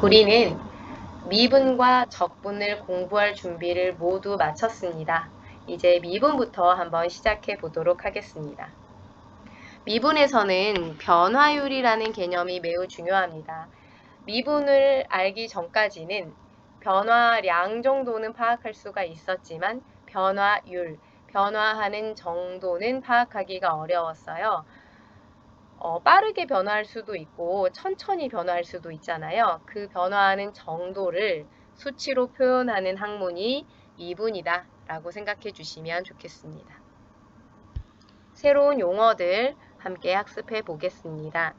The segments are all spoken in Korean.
우리는 미분과 적분을 공부할 준비를 모두 마쳤습니다. 이제 미분부터 한번 시작해 보도록 하겠습니다. 미분에서는 변화율이라는 개념이 매우 중요합니다. 미분을 알기 전까지는 변화량 정도는 파악할 수가 있었지만 변화율, 변화하는 정도는 파악하기가 어려웠어요. 어, 빠르게 변화할 수도 있고 천천히 변화할 수도 있잖아요. 그 변화하는 정도를 수치로 표현하는 학문이 미분이다 라고 생각해 주시면 좋겠습니다. 새로운 용어들 함께 학습해 보겠습니다.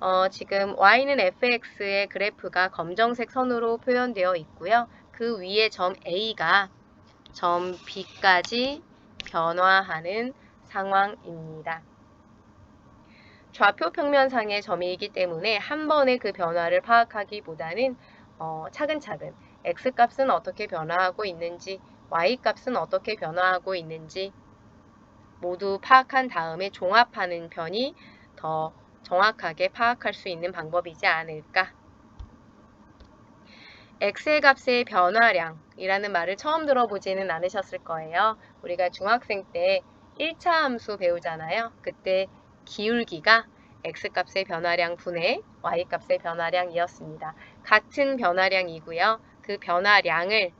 어, 지금 y는 fx의 그래프가 검정색 선으로 표현되어 있고요. 그 위에 점 a가 점 b까지 변화하는 상황입니다. 좌표 평면상의 점이기 때문에 한 번에 그 변화를 파악하기보다는 어, 차근차근 x값은 어떻게 변화하고 있는지 y값은 어떻게 변화하고 있는지 모두 파악한 다음에 종합하는 편이 더 정확하게 파악할 수 있는 방법이지 않을까. x의 값의 변화량이라는 말을 처음 들어보지는 않으셨을 거예요. 우리가 중학생 때 1차 함수 배우잖아요. 그때 기울기가 x값의 변화량 분의 y값의 변화량이었습니다. 같은 변화량이고요. 그 변화량을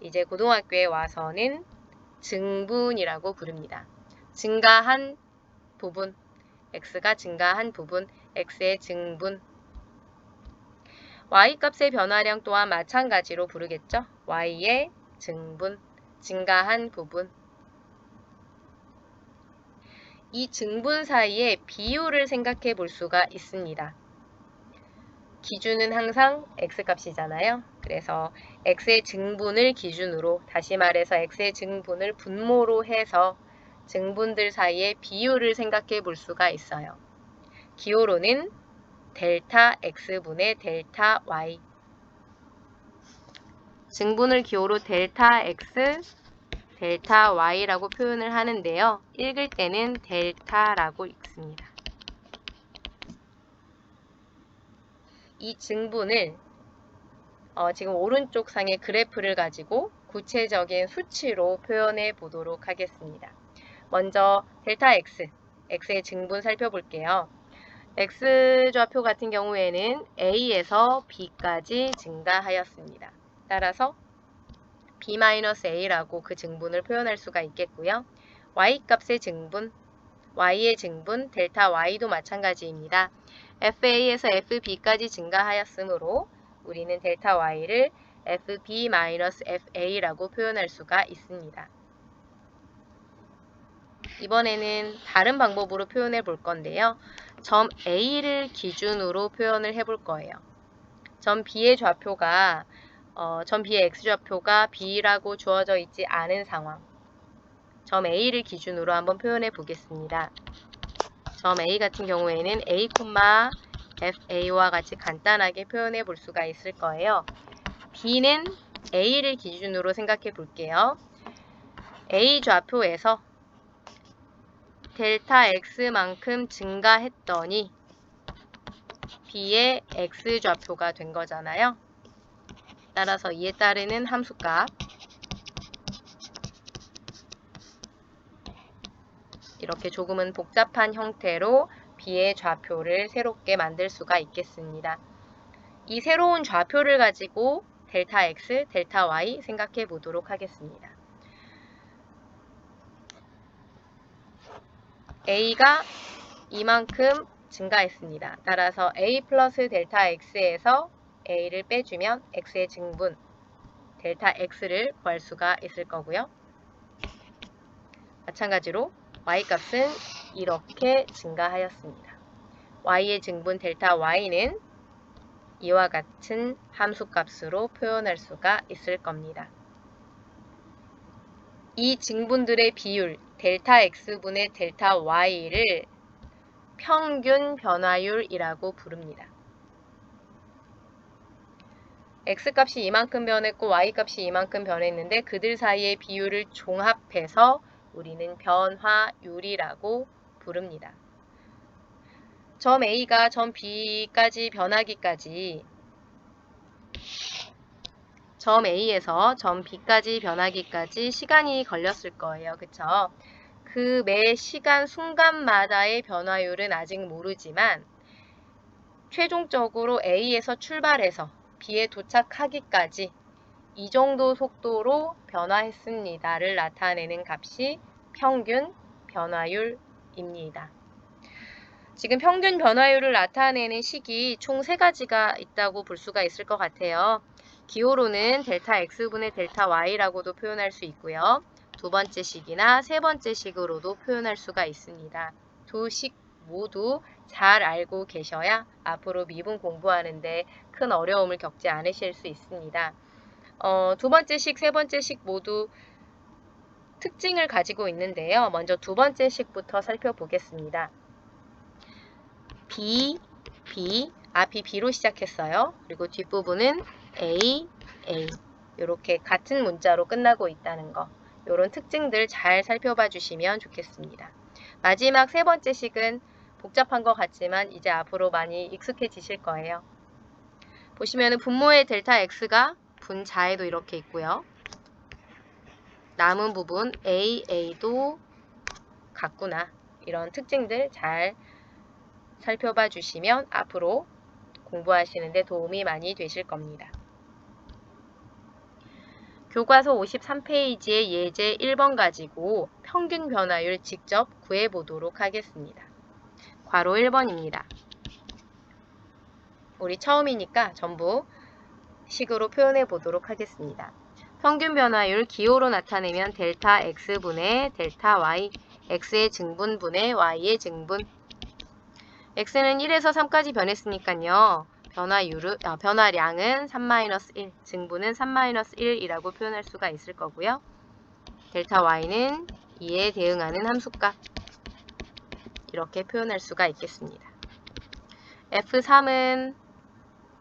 이제 고등학교에 와서는 증분이라고 부릅니다. 증가한 부분, x가 증가한 부분, x의 증분. y값의 변화량 또한 마찬가지로 부르겠죠. y의 증분, 증가한 부분. 이 증분 사이의 비율을 생각해 볼 수가 있습니다. 기준은 항상 x값이잖아요. 그래서 x의 증분을 기준으로 다시 말해서 x의 증분을 분모로 해서 증분들 사이의 비율을 생각해 볼 수가 있어요. 기호로는 델타 x분의 델타 y 증분을 기호로 델타 x 델타 y라고 표현을 하는데요. 읽을 때는 델타라고 읽습니다. 이 증분을 어, 지금 오른쪽 상의 그래프를 가지고 구체적인 수치로 표현해 보도록 하겠습니다. 먼저 델타 x, x의 증분 살펴볼게요. x좌표 같은 경우에는 a에서 b까지 증가하였습니다. 따라서 b-a라고 그 증분을 표현할 수가 있겠고요. y값의 증분, y의 증분, 델타 y도 마찬가지입니다. fa에서 fb까지 증가하였으므로 우리는 델타 y를 fb-fa라고 표현할 수가 있습니다. 이번에는 다른 방법으로 표현해 볼 건데요. 점 A를 기준으로 표현을 해 볼 거예요. 점 B의 좌표가 어, 점 B의 X좌표가 B라고 주어져 있지 않은 상황. 점 A를 기준으로 한번 표현해 보겠습니다. 점 A 같은 경우에는 A, FA와 같이 간단하게 표현해 볼 수가 있을 거예요. B는 A를 기준으로 생각해 볼게요. A 좌표에서 델타 X만큼 증가했더니 B의 X좌표가 된 거잖아요. 따라서 이에 따르는 함수값 이렇게 조금은 복잡한 형태로 B의 좌표를 새롭게 만들 수가 있겠습니다. 이 새로운 좌표를 가지고 델타 X, 델타 Y 생각해 보도록 하겠습니다. A가 이만큼 증가했습니다. 따라서 A 플러스 델타 X에서 A를 빼주면 X의 증분 델타 X를 구할 수가 있을 거고요. 마찬가지로 Y값은 이렇게 증가하였습니다. Y의 증분 델타 Y는 이와 같은 함수값으로 표현할 수가 있을 겁니다. 이 증분들의 비율 델타 X분의 델타 Y를 평균 변화율이라고 부릅니다. X값이 이만큼 변했고 y값이 이만큼 변했는데 그들 사이의 비율을 종합해서 우리는 변화율이라고 부릅니다. 점 A가 점 B까지 변하기까지 점 A에서 점 B까지 변하기까지 시간이 걸렸을 거예요. 그쵸? 그 매 시간 순간마다의 변화율은 아직 모르지만 최종적으로 A에서 출발해서 B에 도착하기까지 이 정도 속도로 변화했습니다를 나타내는 값이 평균 변화율입니다. 지금 평균 변화율을 나타내는 식이 총 세 가지가 있다고 볼 수가 있을 것 같아요. 기호로는 델타 x분의 델타 y라고도 표현할 수 있고요. 두 번째 식이나 세 번째 식으로도 표현할 수가 있습니다. 두 식 모두 잘 알고 계셔야 앞으로 미분 공부하는데 큰 어려움을 겪지 않으실 수 있습니다. 어, 두 번째 식, 세 번째 식 모두 특징을 가지고 있는데요. 먼저 두 번째 식부터 살펴보겠습니다. B, B, 앞이 B로 시작했어요. 그리고 뒷부분은 A, A. 이렇게 같은 문자로 끝나고 있다는 거. 이런 특징들 잘 살펴봐 주시면 좋겠습니다. 마지막 세 번째 식은 복잡한 것 같지만 이제 앞으로 많이 익숙해지실 거예요. 보시면은 분모의 델타 x가 분자에도 이렇게 있고요. 남은 부분 A, A도 같구나. 이런 특징들 잘 살펴봐 주시면 앞으로 공부하시는데 도움이 많이 되실 겁니다. 교과서 53페이지의 예제 1번 가지고 평균 변화율 직접 구해 보도록 하겠습니다. 괄호 1번입니다. 우리 처음이니까 전부 식으로 표현해 보도록 하겠습니다. 평균 변화율 기호로 나타내면 델타 x분의 델타 y, x의 증분분의 y의 증분. x는 1에서 3까지 변했으니까요. 변화율은, 아, 변화량은 3-1, 증분은 3-1이라고 표현할 수가 있을 거고요. 델타 y는 2에 대응하는 함수값. 이렇게 표현할 수가 있겠습니다. F3은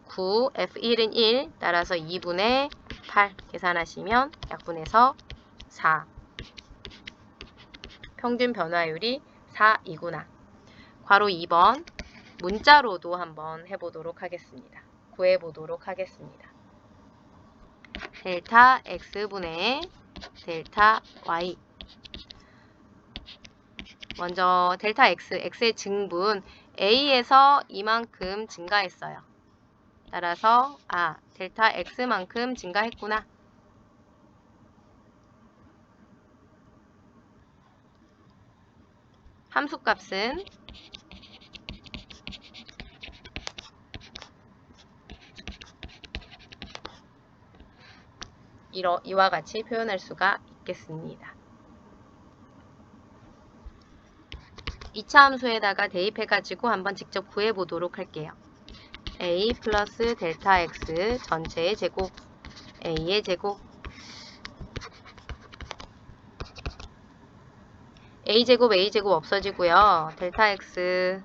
9, F1은 1, 따라서 2분의 8 계산하시면 약분해서 4. 평균 변화율이 4이구나. 괄호 2번 문자로도 한번 해보도록 하겠습니다. 구해보도록 하겠습니다. 델타 x분의 델타 y 먼저 델타 x, x의 증분 a에서 이만큼 증가했어요. 따라서 아 델타 x만큼 증가했구나. 함수값은 이러, 이와 같이 표현할 수가 있겠습니다. 2차 함수에다가 대입해가지고 한번 직접 구해보도록 할게요. a 플러스 델타 x 전체의 제곱 a의 제곱 a제곱 a제곱 없어지고요. 델타 x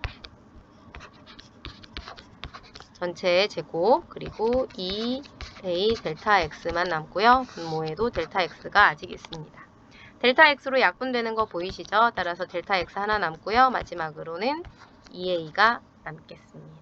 전체의 제곱 그리고 2a 델타 x만 남고요. 분모에도 델타 x가 아직 있습니다. 델타 x로 약분되는 거 보이시죠? 따라서 델타 x 하나 남고요. 마지막으로는 2a가 남겠습니다.